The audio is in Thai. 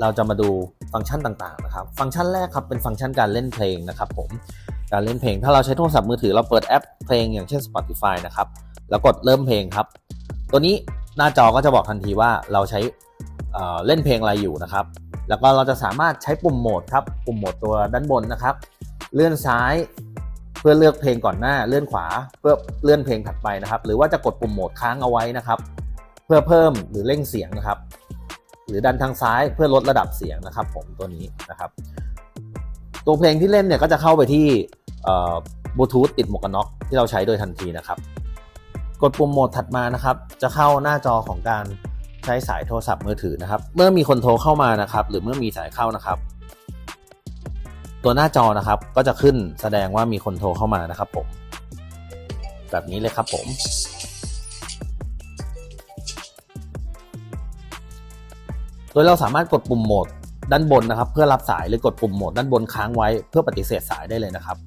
เราจะมาดูฟังก์ชันต่างๆนะครับ ฟังก์ชันแรกครับเป็นฟังก์ชันการเล่นเพลงนะครับผม การเล่นเพลง ถ้าเราใช้โทรศัพท์มือถือเราเปิดแอปเพลงอย่างเช่น Spotify นะครับ แล้วกดเริ่มเพลงครับ ตัวนี้หน้าจอก็จะบอกทันทีว่าเราใช้เเล่นเพลงอะไรอยู่นะครับ แล้วก็เราจะสามารถใช้ปุ่มโหมดครับ ปุ่มโหมดตัวด้านบนนะครับ เลื่อนซ้ายเพื่อเลือกเพลงก่อนหน้า เลื่อนขวาเพื่อเลื่อนเพลงถัดไปนะครับ หรือว่าจะกดปุ่มโหมดค้างเอาไว้นะครับ เพื่อเพิ่มหรือเร่งเสียงนะครับ หรือดันทางซ้ายเพื่อลดระดับเสียงนะครับ ผมตัวนี้นะครับ ตัวเพลงที่เล่นเนี่ยก็จะเข้าไปที่บลูทูธติดหมวกกันน็อกที่เราใช้โดยทันทีนะครับ กดปุ่มโหมดถัดมานะครับ จะเข้าหน้าจอของการใช้สายโทรศัพท์มือถือนะครับ เมื่อมีคนโทรเข้ามานะครับ หรือเมื่อมีสายเข้านะครับ ตัวหน้าจอนะครับก็จะขึ้นแสดงว่ามีคนโทรเข้ามานะครับผม แบบนี้เลยครับผม โดยเราสามารถกดปุ่มโหมดด้านบนนะครับ เพื่อรับสายหรือกดปุ่มโหมดด้านบนค้างไว้เพื่อปฏิเสธสายได้เลยนะครับ